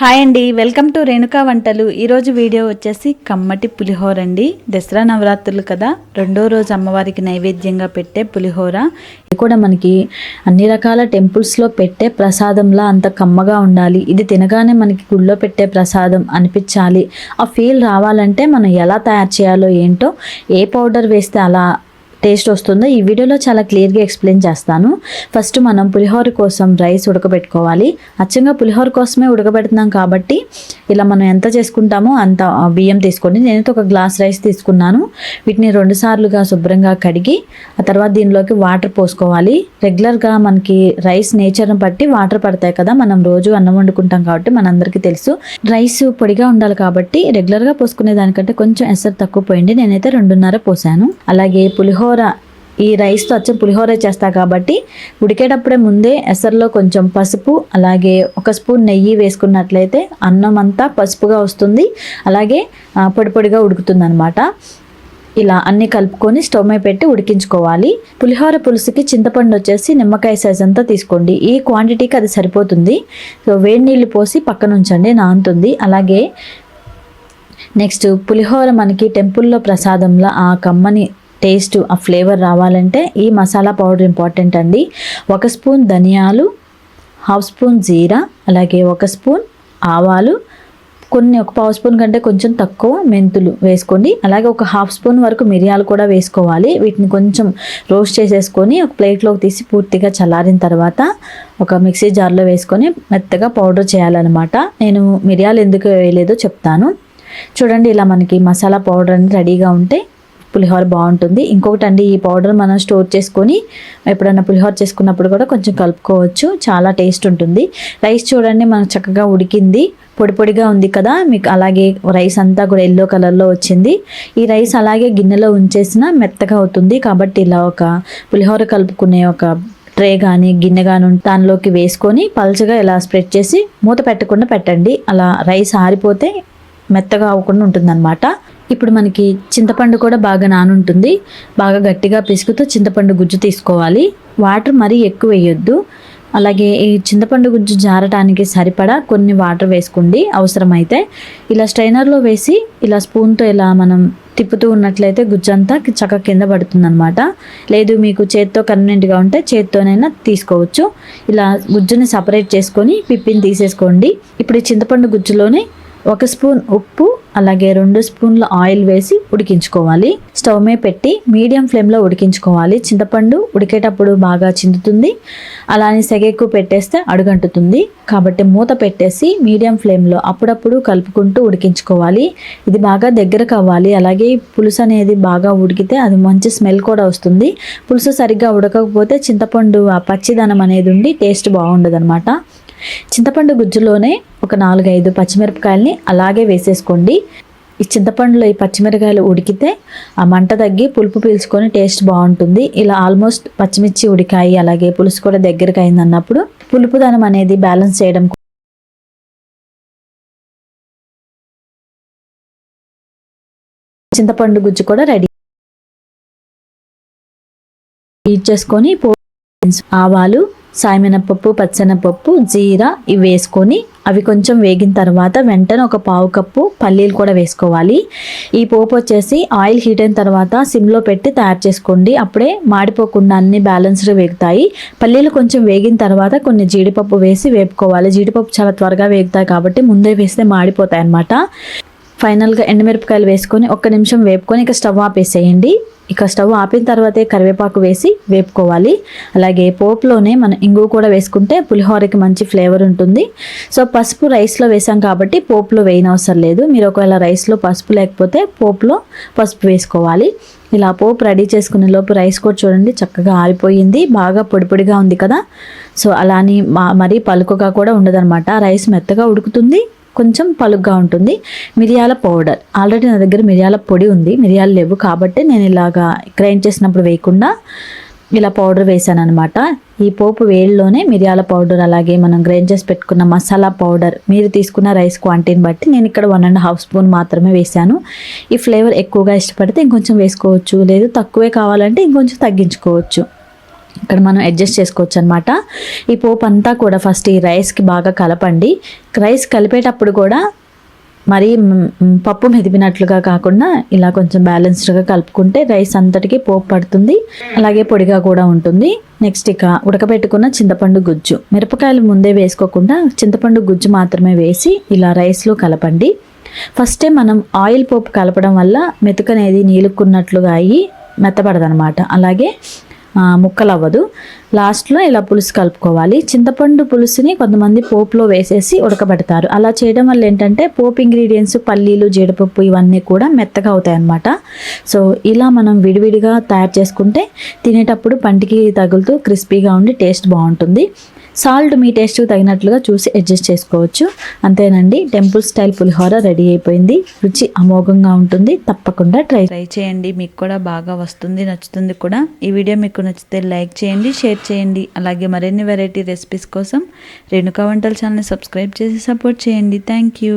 Hi అండి welcome to Renuka వంటలు. ఈరోజు వీడియో వచ్చేసి కమ్మటి పులిహోర అండి. దసరా నవరాత్రులు కదా రెండో రోజు అమ్మవారికి నైవేద్యంగా పెట్టే పులిహోర. ఇది కూడా మనకి అన్ని రకాల టెంపుల్స్లో పెట్టే ప్రసాదంలా అంత కమ్మగా ఉండాలి. ఇది తినగానే మనకి గుళ్ళో పెట్టే ప్రసాదం అనిపించాలి. ఆ ఫీల్ రావాలంటే మనం ఎలా తయారు చేయాలో ఏంటో ఏ పౌడర్ వేస్తే అలా టేస్ట్ వస్తుందో ఈ వీడియోలో చాలా క్లియర్గా ఎక్స్ప్లెయిన్ చేస్తాను. ఫస్ట్ మనం పులిహోర కోసం రైస్ ఉడకబెట్టుకోవాలి. అచ్చంగా పులిహోర కోసమే ఉడకబెడుతున్నాం కాబట్టి ఇలా మనం ఎంత చేసుకుంటామో అంత బియ్యం తీసుకోండి నేనైతే ఒక గ్లాస్ రైస్ తీసుకున్నాను. వీటిని రెండు సార్లుగా శుభ్రంగా కడిగి ఆ తర్వాత దీనిలోకి వాటర్ పోసుకోవాలి. రెగ్యులర్గా మనకి రైస్ నేచర్ని బట్టి వాటర్ పడతాయి కదా మనం రోజు అన్నం వండుకుంటాం కాబట్టి మనందరికీ తెలుసు. రైస్ పొడిగా ఉండాలి కాబట్టి రెగ్యులర్గా పోసుకునే దానికంటే కొంచెం ఎసరు తక్కువ పోయింది. నేనైతే రెండున్నర పోసాను. అలాగే పులిహోర పులిహోర ఈ రైస్తో వచ్చే పులిహోర చేస్తా కాబట్టి ఉడికేటప్పుడే ముందే ఎసర్లో కొంచెం పసుపు అలాగే ఒక స్పూన్ నెయ్యి వేసుకున్నట్లయితే అన్నం అంతా పసుపుగా వస్తుంది. అలాగే పొడి పొడిగా ఉడుకుతుంది ఇలా అన్ని కలుపుకొని స్టవ్ మీద పెట్టి ఉడికించుకోవాలి. పులిహోర పులుసుకి చింతపండు వచ్చేసి నిమ్మకాయ సైజ్ అంతా తీసుకోండి. ఈ క్వాంటిటీకి అది సరిపోతుంది. సో వేడి నీళ్ళు పోసి పక్కన ఉంచండి నానుతుంది. అలాగే నెక్స్ట్ పులిహోర మనకి టెంపుల్లో ప్రసాదంలో ఆ కమ్మని టేస్ట్ ఆ ఫ్లేవర్ రావాలంటే ఈ మసాలా పౌడర్ ఇంపార్టెంట్ అండి. ఒక స్పూన్ ధనియాలు హాఫ్ స్పూన్ జీరా అలాగే ఒక స్పూన్ ఆవాలు కొన్ని ఒక పావు స్పూన్ కంటే కొంచెం తక్కువ మెంతులు వేసుకోండి. అలాగే ఒక హాఫ్ స్పూన్ వరకు మిరియాలు కూడా వేసుకోవాలి. వీటిని కొంచెం రోస్ట్ చేసేసుకొని ఒక ప్లేట్లోకి తీసి పూర్తిగా చల్లారిన తర్వాత ఒక మిక్సీ జార్లో వేసుకొని మెత్తగా పౌడర్ చేయాలన్నమాట. నేను మిరియాలు ఎందుకు వేయలేదో చెప్తాను. చూడండి ఇలా మనకి మసాలా పౌడర్ అనేది రెడీగా ఉంటే పులిహోర బాగుంటుంది. ఇంకొకటి అండి ఈ పౌడర్ మనం స్టోర్ చేసుకొని ఎప్పుడైనా పులిహోర చేసుకున్నప్పుడు కూడా కొంచెం కలుపుకోవచ్చు. చాలా టేస్ట్ ఉంటుంది. రైస్ చూడండి మనకు చక్కగా ఉడికింది. పొడి పొడిగా ఉంది కదా మీకు అలాగే రైస్ అంతా కూడా ఎల్లో కలర్లో వచ్చింది. ఈ రైస్ అలాగే గిన్నెలో ఉంచేసిన మెత్తగా అవుతుంది. కాబట్టి ఇలా ఒక పులిహోర కలుపుకునే ఒక ట్రే కానీ గిన్నె కానీ దానిలోకి వేసుకొని పల్చగా ఇలా స్ప్రెడ్ చేసి మూత పెట్టకుండా పెట్టండి. అలా రైస్ ఆరిపోతే మెత్తగా అవ్వకుండా ఉంటుందన్నమాట. ఇప్పుడు మనకి చింతపండు కూడా బాగా నానుంటుంది. బాగా గట్టిగా పిసుకుతూ చింతపండు గుజ్జు తీసుకోవాలి. వాటర్ మరీ ఎక్కువ వేయొద్దు. అలాగే ఈ చింతపండు గుజ్జు జారటానికి సరిపడా కొన్ని వాటర్ వేసుకోండి అవసరమైతే. ఇలా స్ట్రైనర్లో వేసి ఇలా స్పూన్తో ఇలా మనం తిప్పుతూ ఉన్నట్లయితే గుజ్జంతా చక్కగా కింద పడుతుందనమాట లేదు మీకు చేత్తో కన్వీనెంట్గా ఉంటే చేత్తోనైనా తీసుకోవచ్చు. ఇలా గుజ్జుని సపరేట్ చేసుకొని పిప్పిని తీసేసుకోండి. ఇప్పుడు ఈ చింతపండు గుజ్జులోనే ఒక స్పూన్ ఉప్పు అలాగే రెండు స్పూన్ల ఆయిల్ వేసి ఉడికించుకోవాలి. స్టవ్ మీద పెట్టి మీడియం ఫ్లేమ్లో ఉడికించుకోవాలి. చింతపండు ఉడికేటప్పుడు బాగా చిందుతుంది. అలానే సెగెక్కు పెట్టేస్తే అడుగంటుతుంది. కాబట్టి మూత పెట్టేసి మీడియం ఫ్లేమ్లో అప్పుడప్పుడు కలుపుకుంటూ ఉడికించుకోవాలి. ఇది బాగా దగ్గరకు అవ్వాలి. అలాగే పులుసు అనేది బాగా ఉడికితే అది మంచి స్మెల్ కూడా వస్తుంది. పులుసు సరిగ్గా ఉడకకపోతే చింతపండు ఆ పచ్చిదనం అనేది ఉండి టేస్ట్ బాగుండదు చింతపండు గుజ్జులోనే ఒక నాలుగైదు పచ్చిమిరపకాయల్ని అలాగే వేసేసుకోండి. ఈ చింతపండులో ఈ పచ్చిమిరకాయలు ఉడికితే ఆ మంట తగ్గి పులుపు పీల్చుకొని టేస్ట్ బాగుంటుంది. ఇలా ఆల్మోస్ట్ పచ్చిమిర్చి ఉడికాయి అలాగే పులుసు కూడా దగ్గరకు అయింది అన్నప్పుడు పులుపుదనం అనేది బ్యాలెన్స్ చేయడం చింతపండు గుజ్జు కూడా రెడీ చేసుకొని పో ఆవాలు సాయమినపప్పు పచ్చెనపప్పు జీరా ఇవి వేసుకొని అవి కొంచెం వేగిన తర్వాత వెంటనే ఒక పావు కప్పు పల్లీలు కూడా వేసుకోవాలి. ఈ పోపు వచ్చేసి ఆయిల్ హీట్ అయిన తర్వాత సిమ్లో పెట్టి తయారు చేసుకోండి. అప్పుడే మాడిపోకుండా అన్ని బ్యాలెన్స్డ్ వేగుతాయి. పల్లీలు కొంచెం వేగిన తర్వాత కొన్ని జీడిపప్పు వేసి వేపుకోవాలి. జీడిపప్పు చాలా త్వరగా వేగుతాయి కాబట్టి ముందే వేస్తే మాడిపోతాయి అన్నమాట. ఫైనల్గా ఎండుమిరపకాయలు వేసుకొని ఒక్క నిమిషం వేపుకొని ఇక స్టవ్ ఆపేసేయండి. ఇక స్టవ్ ఆపిన తర్వాతే కరివేపాకు వేసి వేపుకోవాలి. అలాగే పోపులోనే మనం ఇంగు కూడా వేసుకుంటే పులిహోరకి మంచి ఫ్లేవర్ ఉంటుంది. సో పసుపు రైస్లో వేసాం కాబట్టి పోపులో వేయనవసరం లేదు. మీరు ఒకవేళ రైస్లో పసుపు లేకపోతే పోపులో పసుపు వేసుకోవాలి. ఇలా పోపు రెడీ చేసుకునే లోపు రైస్ కూడా చూడండి చక్కగా ఆరిపోయింది. బాగా పొడిపొడిగా ఉంది కదా. సో అలాని మా మరీ పలుకుగా కూడా ఉండదన్నమాట. రైస్ మెత్తగా ఉడుకుతుంది. కొంచెం పలుగ్గా ఉంటుంది. మిరియాల పౌడర్. ఆల్రెడీ నా దగ్గర మిరియాల పొడి ఉంది. మిరియాలు లేవు కాబట్టి నేను ఇలాగా గ్రైండ్ చేసినప్పుడు వేయకుండా ఇలా పౌడర్ వేసాను అనమాట ఈ పోపు వేడిలోనే మిరియాల పౌడర్ అలాగే మనం గ్రైండ్ చేసి పెట్టుకున్న మసాలా పౌడర్ మీరు తీసుకున్న రైస్ క్వాంటిటీని బట్టి నేను ఇక్కడ వన్ అండ్ హాఫ్ స్పూన్ మాత్రమే వేసాను. ఈ ఫ్లేవర్ ఎక్కువగా ఇష్టపడితే ఇంకొంచెం వేసుకోవచ్చు. లేదు తక్కువే కావాలంటే ఇంకొంచెం తగ్గించుకోవచ్చు. ఇక్కడ మనం అడ్జస్ట్ చేసుకోవచ్చు అనమాట ఈ పోపు అంతా కూడా ఫస్ట్ ఈ రైస్కి బాగా కలపండి. రైస్ కలిపేటప్పుడు కూడా మరి పప్పు మెదిపినట్లుగా కాకుండా ఇలా కొంచెం బ్యాలెన్స్డ్గా కలుపుకుంటే రైస్ అంతటికి పోపు పడుతుంది. అలాగే పొడిగా కూడా ఉంటుంది. నెక్స్ట్ ఇక ఉడకబెట్టుకున్న చింతపండు గుజ్జు. మిరపకాయలు ముందే వేసుకోకుండా చింతపండు గుజ్జు మాత్రమే వేసి ఇలా రైస్లో కలపండి. ఫస్టే మనం ఆయిల్ పోపు కలపడం వల్ల మెతుకనేది నీలుక్కున్నట్లుగా అయ్యి మెత్తపడదనమాట అలాగే ముక్కలు అవ్వదు లాస్ట్లో ఇలా పులుసు కలుపుకోవాలి. చింతపండు పులుసుని కొంతమంది పోపులో వేసేసి ఉడకబెడతారు. అలా చేయడం వల్ల ఏంటంటే పోపు ఇంగ్రీడియంట్స్ పల్లీలు జీడిపప్పు ఇవన్నీ కూడా మెత్తగా అవుతాయి అన్నమాట సో ఇలా మనం విడివిడిగా తయారు చేసుకుంటే తినేటప్పుడు పంటికి తగులుతూ క్రిస్పీగా ఉండి టేస్ట్ బాగుంటుంది. సాల్ట్ మీ టేస్ట్ తగినట్లుగా చూసి అడ్జస్ట్ చేసుకోవచ్చు. అంతేనండి టెంపుల్ స్టైల్ పులిహోర రెడీ అయిపోయింది. రుచి అమోఘంగా ఉంటుంది. తప్పకుండా ట్రై ట్రై చేయండి మీకు కూడా బాగా వస్తుంది నచ్చుతుంది కూడా. ఈ వీడియో మీకు నచ్చితే లైక్ చేయండి షేర్ చేయండి. అలాగే మరిన్ని వెరైటీ రెసిపీస్ కోసం రేణుకా వంటల ఛానల్ని సబ్స్క్రైబ్ చేసి సపోర్ట్ చేయండి. Thank you.